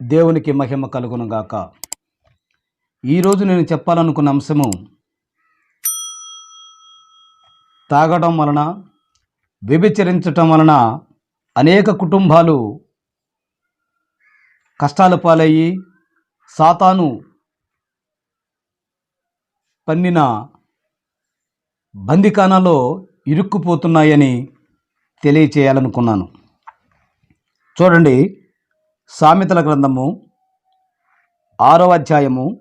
దేవునికి మహిమ కలుగునుగాక ఈరోజు నేను చెప్పాలనుకున్న అంశము తాగడం వలన వ్యభిచరించటం వలన అనేక కుటుంబాలు కష్టాల పాలయ్యి సాతాను పన్నిన బందికానాలో ఇరుక్కుపోతున్నాయని తెలియచేయాలనుకున్నాను. చూడండి సామెతల గ్రంథము ఆరో అధ్యాయము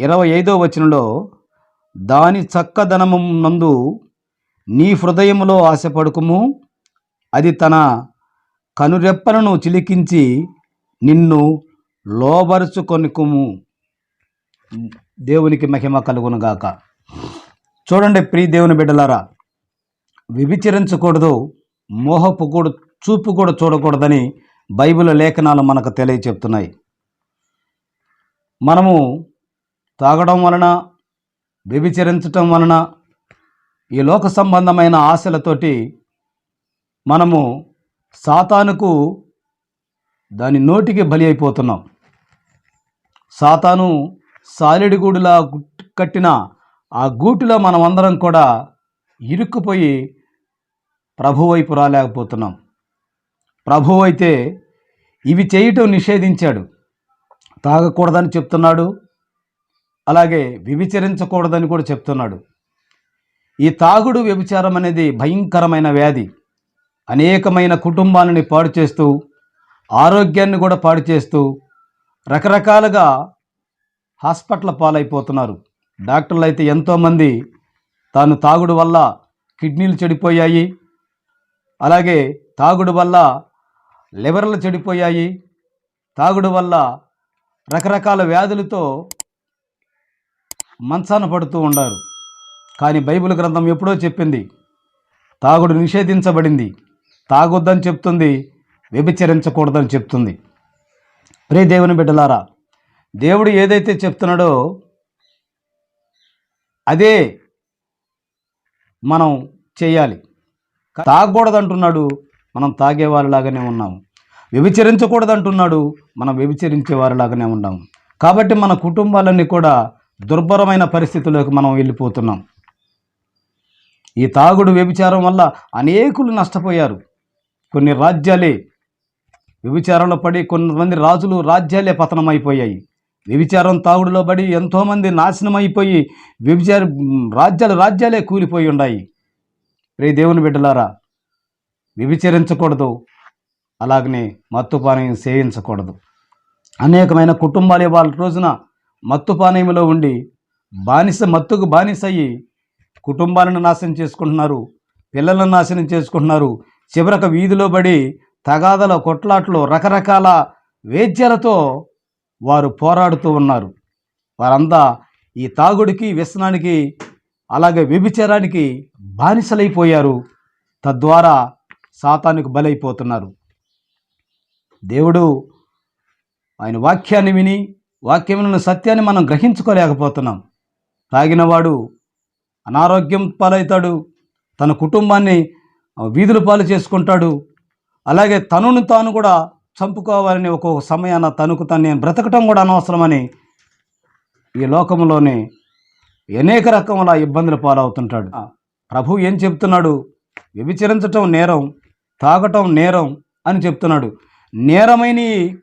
ఇరవై ఐదో వచనంలో దాని చక్కదనము నందు నీ హృదయములో ఆశపడుకుము. అది తన కనురెప్పలను చిలికించి నిన్ను లోబరుచుకొనుకుము. దేవునికి మహిమ కలుగునుగాక చూడండి ప్రీ దేవుని బిడ్డలారా విభిచరించకూడదు మోహపు కూడా చూపు కూడా చూడకూడదని బైబిల్ లేఖనాలు మనకు తెలియచెప్తున్నాయి. మనము తాగడం వలన వ్యభిచరించటం వలన ఈ లోక సంబంధమైన ఆశలతోటి మనము సాతానుకు దాని నోటికి బలి అయిపోతున్నాం. సాతాను సాలిడిగూడులా కట్టిన ఆ గూటిలో మనమందరం కూడా ఇరుక్కుపోయి ప్రభు వైపు రాలేకపోతున్నాం. ప్రభు అయితే ఇవి చేయటం నిషేధించాడు. తాగకూడదని చెప్తున్నాడు. అలాగే వ్యభిచరించకూడదని కూడా చెప్తున్నాడు. ఈ తాగుడు వ్యభిచారం అనేది భయంకరమైన వ్యాధి. అనేకమైన కుటుంబాలని పాడు చేస్తూ ఆరోగ్యాన్ని కూడా పాడు చేస్తూ రకరకాలుగా హాస్పిటల్ పాలైపోతున్నారు. డాక్టర్లు అయితే ఎంతోమంది తాను తాగుడు వల్ల కిడ్నీలు చెడిపోయాయి. అలాగే తాగుడు వల్ల లివర్లు చెడిపోయాయి. తాగుడు వల్ల రకరకాల వ్యాధులతో మంచాన పడుతూ ఉండారు కానీ బైబిల్ గ్రంథం ఎప్పుడో చెప్పింది తాగుడు నిషేధించబడింది. తాగొద్దని చెప్తుంది వ్యభిచరించకూడదని చెప్తుంది. ప్రే దేవుని బిడ్డలారా దేవుడు ఏదైతే చెప్తున్నాడో అదే మనం చేయాలి. తాగకూడదంటున్నాడు మనం తాగే వారిలాగానే ఉన్నాము. వ్యభిచరించకూడదు అంటున్నాడు మనం వ్యభిచరించే వారిలాగానే ఉన్నాం కాబట్టి మన కుటుంబాలన్నీ కూడా దుర్భరమైన పరిస్థితుల్లోకి మనం వెళ్ళిపోతున్నాం. ఈ తాగుడు వ్యభిచారం వల్ల అనేకులు నష్టపోయారు. కొన్ని రాజ్యాలే వ్యభిచారంలో పడి కొంతమంది రాజులు రాజ్యాలే పతనమైపోయాయి. వ్యభిచారం తాగుడులో పడి ఎంతోమంది నాశనం అయిపోయి వ్యభిచార రాజ్యాలు రాజ్యాలే కూలిపోయి ఉన్నాయి రే దేవుని బిడ్డలారా వ్యభిచరించకూడదు. అలాగనే మత్తుపానీయం సేవించకూడదు. అనేకమైన కుటుంబాలు వాళ్ళ రోజున మత్తుపానీయంలో ఉండి బానిస మత్తుకు బానిస అయ్యి కుటుంబాలను నాశనం చేసుకుంటున్నారు పిల్లలను నాశనం చేసుకుంటున్నారు. చివరకు వీధిలో పడి తగాదల కొట్లాట్లు రకరకాల వేద్యాలతో వారు పోరాడుతూ ఉన్నారు. వారంతా ఈ తాగుడికి వ్యసనానికి అలాగే వ్యభిచారానికి బానిసలైపోయారు. తద్వారా సాతానికి బలైపోతున్నారు. దేవుడు ఆయన వాక్యాన్ని విని వాక్యములను సత్యాన్ని మనం గ్రహించుకోలేకపోతున్నాం. తాగినవాడు అనారోగ్యం పాలవుతాడు తన కుటుంబాన్ని వీధులు వీధుల పాలు చేసుకుంటాడు అలాగే తనను తాను కూడా చంపుకోవాలని ఒక్కొక్క సమయాన తనకు తను నేను బ్రతకటం కూడా అనవసరమని ఈ లోకంలోనే అనేక రకముల ఇబ్బందులు పాలవుతుంటాడు. ప్రభు ఏం చెప్తున్నాడు? వ్యభిచరించటం నేరం తాగటం నేరం అని చెప్తున్నాడు. నేరమైనవి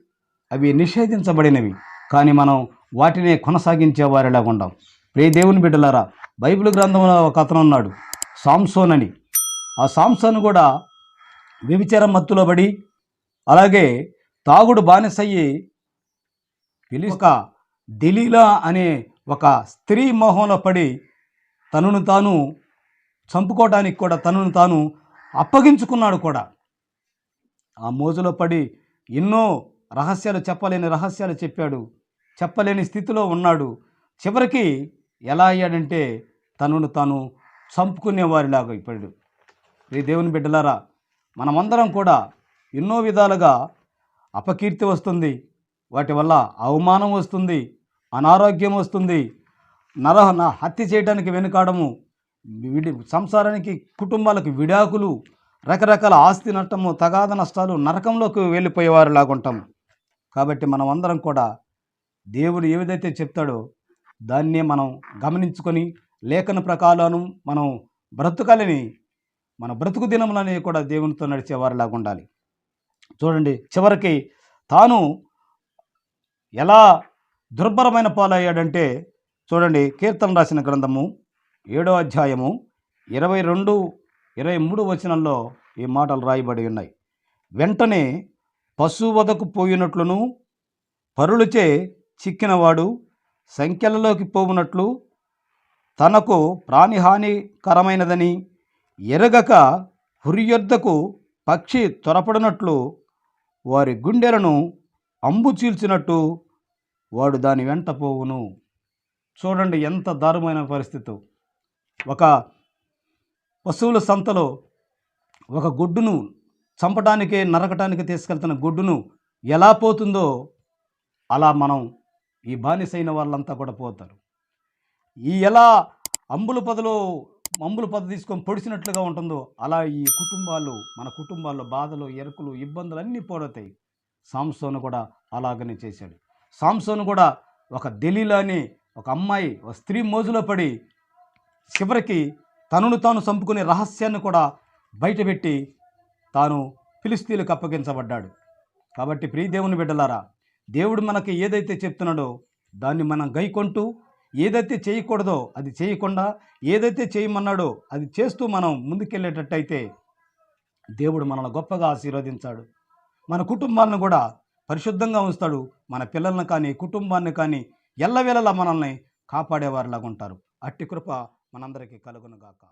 అవి నిషేధించబడినవి కానీ మనం వాటినే కొనసాగించే వారిలాగా ఉండం. ప్రే దేవుని బిడ్డలారా బైబిల్ గ్రంథంలో ఒక అతను ఉన్నాడు సాంసోన్ అని. ఆ సాంసోన్ కూడా వ్యభిచార మత్తులో పడి అలాగే తాగుడు బానిసయ్యి ఒక దిలీలా అనే ఒక స్త్రీ మోహంలో పడి తనను తాను చంపుకోవడానికి కూడా తనను తాను అప్పగించుకున్నాడు కూడా. ఆ మోజులో పడి ఎన్నో రహస్యాలు చెప్పలేని రహస్యాలు చెప్పాడు. చెప్పలేని స్థితిలో ఉన్నాడు. చివరికి ఎలా అయ్యాడంటే తనను తాను చంపుకునేవారిలాగా అయిపోయాడు. ఈ దేవుని బిడ్డలారా మనమందరం కూడా ఎన్నో విధాలుగా అపకీర్తి వస్తుంది. వాటి వల్ల అవమానం వస్తుంది అనారోగ్యం వస్తుంది. నర నా హత్య చేయడానికి వెనుకాడము విడి సంసారానికి కుటుంబాలకు విడాకులు రకరకాల ఆస్తి నష్టము తగాద నష్టాలు నరకంలోకి వెళ్ళిపోయేవారు ఉంటాం కాబట్టి మనం అందరం కూడా దేవుడు ఏదైతే చెప్తాడో దాన్నే మనం గమనించుకొని లేఖన ప్రకారం మనం బ్రతకాలని మన బ్రతుకు దినములనే కూడా దేవునితో నడిచేవారులాగా ఉండాలి చూడండి చివరికి తాను ఎలా దుర్భరమైన పాలయ్యాడంటే చూడండి కీర్తన రాసిన గ్రంథము ఏడో అధ్యాయము ఇరవై రెండు ఇరవై మూడు వచనంలో ఈ మాటలు రాయబడి ఉన్నాయి. వెంటనే పశువదకు పోయినట్లును పరులచే చిక్కినవాడు సంఖ్యలలోకి పోవునట్లు తనకు ప్రాణిహానికరమైనదని ఎరగక హురియొద్దకు పక్షి త్వరపడినట్లు వారి గుండెలను అంబు చీల్చినట్టు వాడు దాని వెంట పోవును. చూడండి ఎంత దారుణమైన పరిస్థితి. ఒక పశువుల సంతలో ఒక గుడ్డును చంపటానికే నరకటానికి తీసుకెళ్తున్న గుడ్డును ఎలా పోతుందో అలా మనం ఈ బానిసైన వాళ్ళంతా కూడా పోతారు. ఈ ఎలా అంబుల పదలో అంబుల పద తీసుకొని పొడిచినట్లుగా ఉంటుందో అలా ఈ కుటుంబాలు మన కుటుంబాల్లో బాధలు ఎరుకులు ఇబ్బందులు అన్నీ పోడతాయి సాంసోను కూడా అలాగనే చేశాడు. సాంసోను కూడా ఒక దెలీలాని ఒక అమ్మాయి ఒక స్త్రీ మోజులో పడి చివరికి తనను తాను చంపుకునే రహస్యాన్ని కూడా బయటపెట్టి తాను ఫిలిస్తీన్లకు అప్పగించబడ్డాడు. కాబట్టి ప్రియదేవుని బిడ్డలారా దేవుడు మనకి ఏదైతే చెప్తున్నాడో దాన్ని మనం గైకొంటూ ఏదైతే చేయకూడదో అది చేయకుండా ఏదైతే చేయమన్నాడో అది చేస్తూ మనం ముందుకెళ్ళేటట్టయితే దేవుడు మనల్ని గొప్పగా ఆశీర్వదించాడు. మన కుటుంబాలను కూడా పరిశుద్ధంగా ఉంచుతాడు. మన పిల్లలను కానీ కుటుంబాన్ని కానీ ఎల్లవేళలా మనల్ని కాపాడేవారిలాగా ఉంటారు అట్టి కృప మనందరికీ కలుగునుగాక